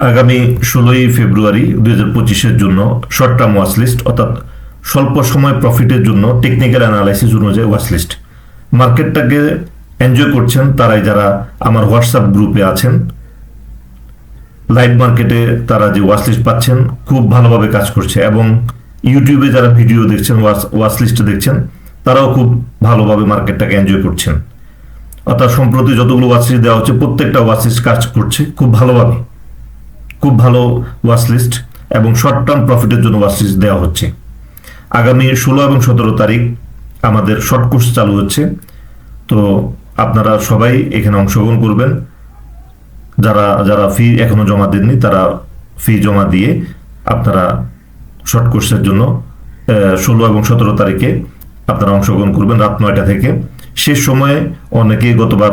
আগামী ষোলোই ফেব্রুয়ারি দুই হাজার পঁচিশের জন্য শর্ট টার্ম ওয়াচ লিস্ট অর্থাৎ স্বল্প সময় প্রফিটের জন্য টেকনিক্যাল অ্যানালাইসিস অনুযায়ী ওয়াচ লিস্ট মার্কেটটাকে এনজয় করছেন তারাই যারা আমার হোয়াটসঅ্যাপ গ্রুপে আছেন। লাইভ মার্কেটে তারা যে ওয়াচ লিস্ট পাচ্ছেন, খুব ভালোভাবে কাজ করছে এবং ইউটিউবে যারা ভিডিও দেখছেন ওয়াচ ওয়াচ লিস্টে দেখছেন, তারাও খুব ভালোভাবে মার্কেটটাকে এনজয় করছেন। অর্থাৎ সম্প্রতি যতগুলো ওয়াচ লিস্ট দেওয়া হচ্ছে, প্রত্যেকটা ওয়াচ লিস্ট কাজ করছে খুব ভালোভাবে। খুব ভালো ওয়াচ লিস্ট এবং শর্ট টার্ম প্রফিটের জন্য ওয়াচ লিস্ট দেওয়া হচ্ছে। আগামী ষোলো এবং সতেরো তারিখ আমাদের শর্ট কোর্স চালু হচ্ছে। তো আপনারা সবাই এখানে অংশগ্রহণ করবেন। যারা যারা ফি এখনও জমা দেননি, তারা ফি জমা দিয়ে আপনারা শর্ট কোর্সের জন্য ষোলো এবং সতেরো তারিখে আপনারা অংশগ্রহণ করবেন রাত নয়টা থেকে। শেষ সময়ে অনেকেই গতবার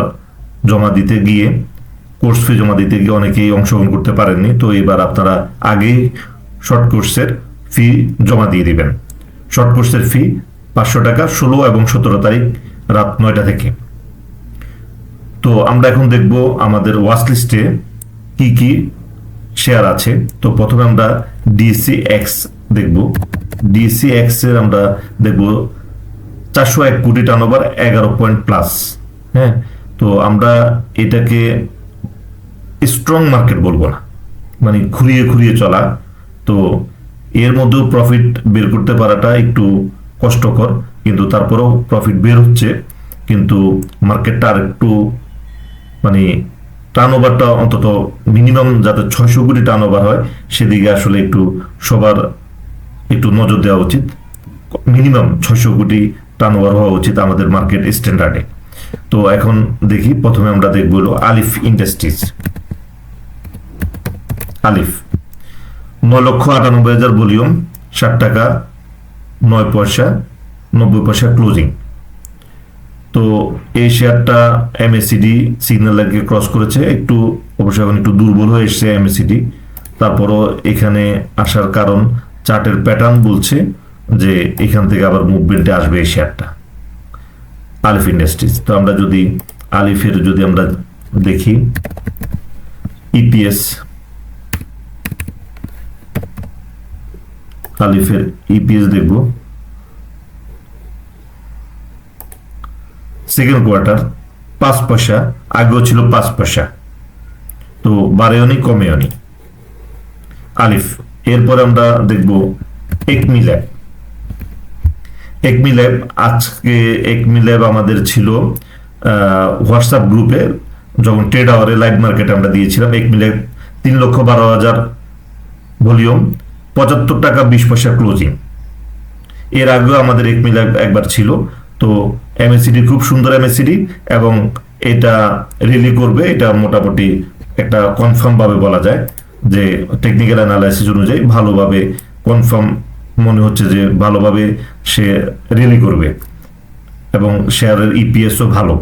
জমা দিতে গিয়ে কোর্স ফি জমা দিতে গিয়ে অনেকেই অংশগ্রহণ করতে পারেননি। তো এবার আপনারা আগেই শর্ট কোর্সের ফি জমা দিয়ে দিবেন। শর্ট কোর্সের ফি পাঁচশো টাকা ষোলো এবং সতেরো তারিখ রাত নয়টা থেকে। তো আমরা এখন দেখব আমাদের ওয়াচ লিস্টে কি কি শেয়ার আছে। তো প্রথমে আমরা ডিসি এক্স দেখব। ডিসি এক্সের আমরা দেখব চারশো এক কোটি টার্নওভার এগারো পয়েন্ট প্লাস হ্যাঁ তো আমরা এটাকে স্ট্রং মার্কেট বলব না। মানে ঘুরিয়ে ঘুরিয়ে চলা। তো এর মধ্যেও প্রফিট বের করতে পারাটা একটু কষ্টকর, কিন্তু তারপরেও প্রফিট বের হচ্ছে। কিন্তু মার্কেটটা আর একটু মানে টার্ন ওভারটা অন্তত মিনিমাম যাতে ছয়শো কোটি টার্ন ওভার হয়, সেদিকে আসলে একটু সবার একটু নজর দেওয়া উচিত। মিনিমাম ছয়শো কোটি টার্ন ওভার হওয়া উচিত আমাদের মার্কেট স্ট্যান্ডার্ডে তো এখন দেখি, প্রথমে আমরা দেখব আলিফ ইন্ডাস্ট্রিজ আলিফ নয় লক্ষ আটানব্বই হাজার ভলিউম, ষাট টাকা, নয় পয়সা, নব্বই পয়সা ক্লোজিং। তো এই শেয়ারটা এমএসিডি সিগন্যালকে ক্রস করেছে। একটু অবশ্য এখন একটু দুর্বল হয়ে এসছে এমএসিডি তারপরও এখানে আসার কারণ চার্টের প্যাটার্ন বলছে যে এখান থেকে আবার মুভমেন্টে আসবে এই শেয়ারটা। আলিফ ইন্ডাস্ট্রিজ তো আমরা যদি আলিফের যদি আমরা দেখি ইপিএস আলিফের ইপিএস দেখব। সেকেন্ড কোয়ার্টার পাঁচ পয়সা, আগেও ছিল পাঁচ পয়সা। তো বাড়েওনি কমেওনি আলিফ, এরপরে আমরা দেখব একমি ল্যাব একমি ল্যাব আজকে একমি ল্যাব আমাদের ছিল হোয়াটসঅ্যাপ গ্রুপে যখন ট্রেড আওয়ারে লাইভ মার্কেটে আমরা দিয়েছিলাম একমি ল্যাব তিন লক্ষ বারো হাজার ভলিউম পঁচাত্তর টাকা বিশ পয়সা ক্লোজিং এর আগেও আমাদের একমি ল্যাব একবার ছিল, তো এমএসিডি খুব সুন্দর এমএসিডি এবং এটা রিলি করবে, এটা মোটামুটি একটা কনফার্ম ভাবে বলা যায় যে টেকনিক্যাল অ্যানালাইসিস অনুযায়ী ভালোভাবে কনফার্ম মনে হচ্ছে যে ভালোভাবে সে রিলি করবে এবং শেয়ারের ইপিএসও ভালো।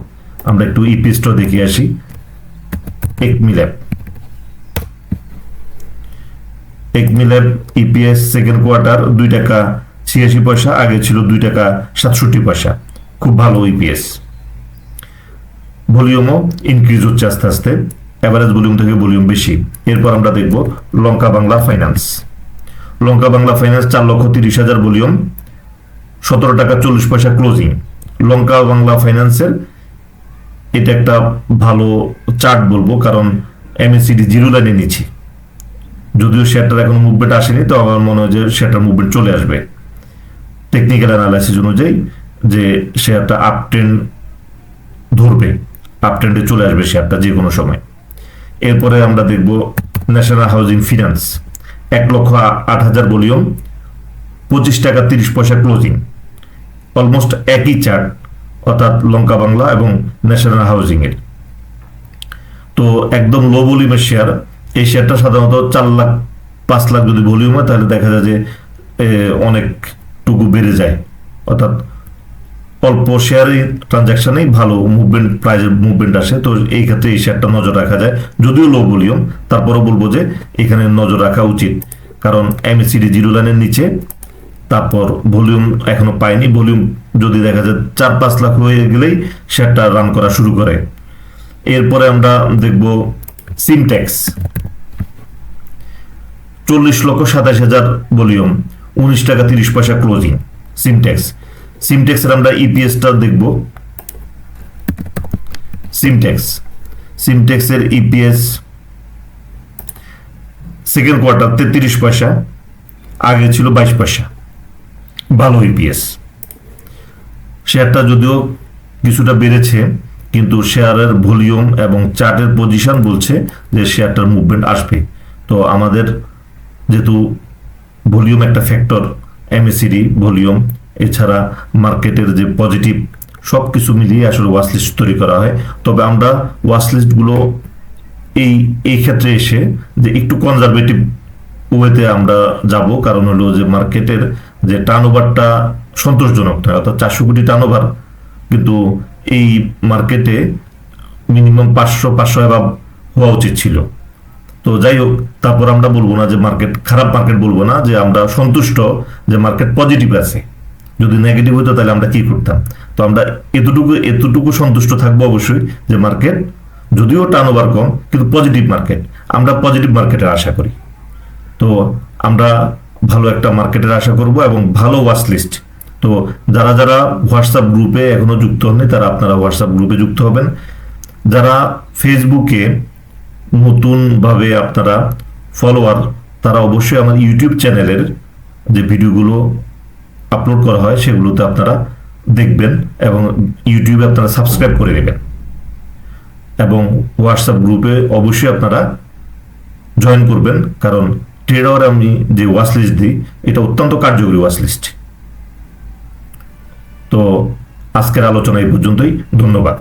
আমরা একটু ইপিএসটাও দেখে আসি Acme lab Acme lab EPS second quarter দুই টাকা ছিয়াশি পয়সা, আগে ছিল দুই টাকা সাতষট্টি পয়সা। খুব ভালো ইপিএস ভলিউমও ইনক্রিজ হচ্ছে আস্তে আস্তে। অ্যাভারেজ ভলিউম থেকে ভলিউম বেশি। এরপর আমরা দেখব লঙ্কা বাংলা ফাইন্যান্স লঙ্কা বাংলা ফাইন্যান্স চার লক্ষ তিরিশ হাজার ভলিউম সতেরো টাকা চল্লিশ পয়সা ক্লোজিং লঙ্কা বাংলা ফাইন্যান্সের এটা একটা ভালো চার্ট বলব, কারণ এমএসিডি জিরো লাইনে নিচ্ছি যদিও শেয়ারটার এখন মুভমেন্ট আসেনি, তো আমার মনে হয় যে শেয়ারটার মুভমেন্ট চলে আসবে। টেকনিক্যাল অ্যানালাইসিস অনুযায়ী যে শেয়ারটা আপ ট্রেন্ড ধরবে আপ ট্রেন্ডে চলে আসবে শেয়ারটা যে কোনো সময়। এরপরে আমরা দেখব ন্যাশনাল হাউজিং ফিনান্স এক লক্ষ আট হাজার ভলিউম, পঁচিশ টাকা তিরিশ পয়সা ক্লোজিং অলমোস্ট একই চার্ট অর্থাৎ লঙ্কা বাংলা এবং ন্যাশনাল হাউজিং এর তো একদম লো ভলিউমের শেয়ার এই শেয়ারটা সাধারণত চার লাখ, পাঁচ লাখ যদি ভলিউম হয়, তাহলে দেখা যায় যে অনেকটুকু বেড়ে যায়। অর্থাৎ অল্প শেয়ারই ট্রানজাকশনেই ভালো মুভমেন্ট প্রাইজের মুভমেন্ট আসে। তো এই ক্ষেত্রে এই শেয়ারটা নজর রাখা যায়। যদিও লো ভলিউম তারপরও বলব যে, এখানে নজর রাখা উচিত। কারণ এমএসিডি জিরো লাইনের নিচে, তারপর ভলিউম এখনও পায়নি। ভলিউম যদি দেখা যায় চার, পাঁচ লাখ হয়ে গেলেই শেয়ারটা রান করা শুরু করে। এরপরে আমরা দেখব সিমটেক্স চল্লিশ লক্ষ সাতাশ হাজার ভলিউম, উনিশ টাকা তিরিশ পয়সা ক্লোজিং সিমটেক্স সিমটেক্সের আমরা ইপিএসটা দেখব। সিমটেক্স সিমটেক্সের ইপিএস সেকেন্ড কোয়ার্টার তেত্রিশ পয়সা, আগে ছিল বাইশ পয়সা। ভালো ইপিএস। শেয়ারটা যদিও কিছুটা বেড়েছে, কিন্তু শেয়ারের ভলিউম এবং চার্টের পজিশন বলছে যে শেয়ারটার মুভমেন্ট আসবে। তো আমাদের যেহেতু ভলিউম একটা ফ্যাক্টর এমএসিডি ভলিউম, এছাড়া মার্কেটের যে পজিটিভ সব কিছু মিলিয়ে আসলে ওয়াচলিস্ট তৈরি করা হয়। তবে আমরা ওয়াচলিস্টগুলো এই এই ক্ষেত্রে এসে যে একটু কনজারভেটিভ ওয়েতে আমরা যাব, কারণ হলো যে মার্কেটের যে টার্ন ওভারটা সন্তোষজনক নয়, অর্থাৎ চারশো কোটি টার্ন ওভার কিন্তু এই মার্কেটে মিনিমাম পাঁচশো পাঁচশো অ্যাভাব হওয়া উচিত ছিল। তো যাই হোক, তারপর আমরা বলব না যে মার্কেট খারাপ মার্কেট বলব না, যে আমরা সন্তুষ্ট যে মার্কেট পজিটিভ আছে। যদি নেগেটিভ হতো তাহলে আমরা কি করতাম? তো আমরা এতটুকু এতটুকু সন্তুষ্ট থাকব অবশ্যই যে মার্কেট যদিও টার্ন ওভার কম, কিন্তু পজিটিভ মার্কেট আমরা পজিটিভ মার্কেটের আশা করি। তো আমরা ভালো একটা মার্কেটের আশা করব এবং ভালো ওয়াচ লিস্ট তো যারা যারা হোয়াটসঅ্যাপ গ্রুপে এখনও যুক্ত হননি, তারা আপনারা হোয়াটসঅ্যাপ গ্রুপে যুক্ত হবেন। যারা ফেসবুকে নতুনভাবে আপনারা ফলোয়ার তারা অবশ্যই আমার ইউটিউব চ্যানেলের যে ভিডিওগুলো আপলোড করা হয়, সেগুলোতে আপনারা দেখবেন এবং ইউটিউবে আপনারা সাবস্ক্রাইব করে নেবেন। এবং হোয়াটসঅ্যাপ গ্রুপে অবশ্যই আপনারা জয়েন করবেন, কারণ ট্রেডার আমি যে ওয়াচ লিস্ট দিই, এটা অত্যন্ত কার্যকরী ওয়াচ লিস্ট তো আজকের আলোচনা এই পর্যন্তই, ধন্যবাদ।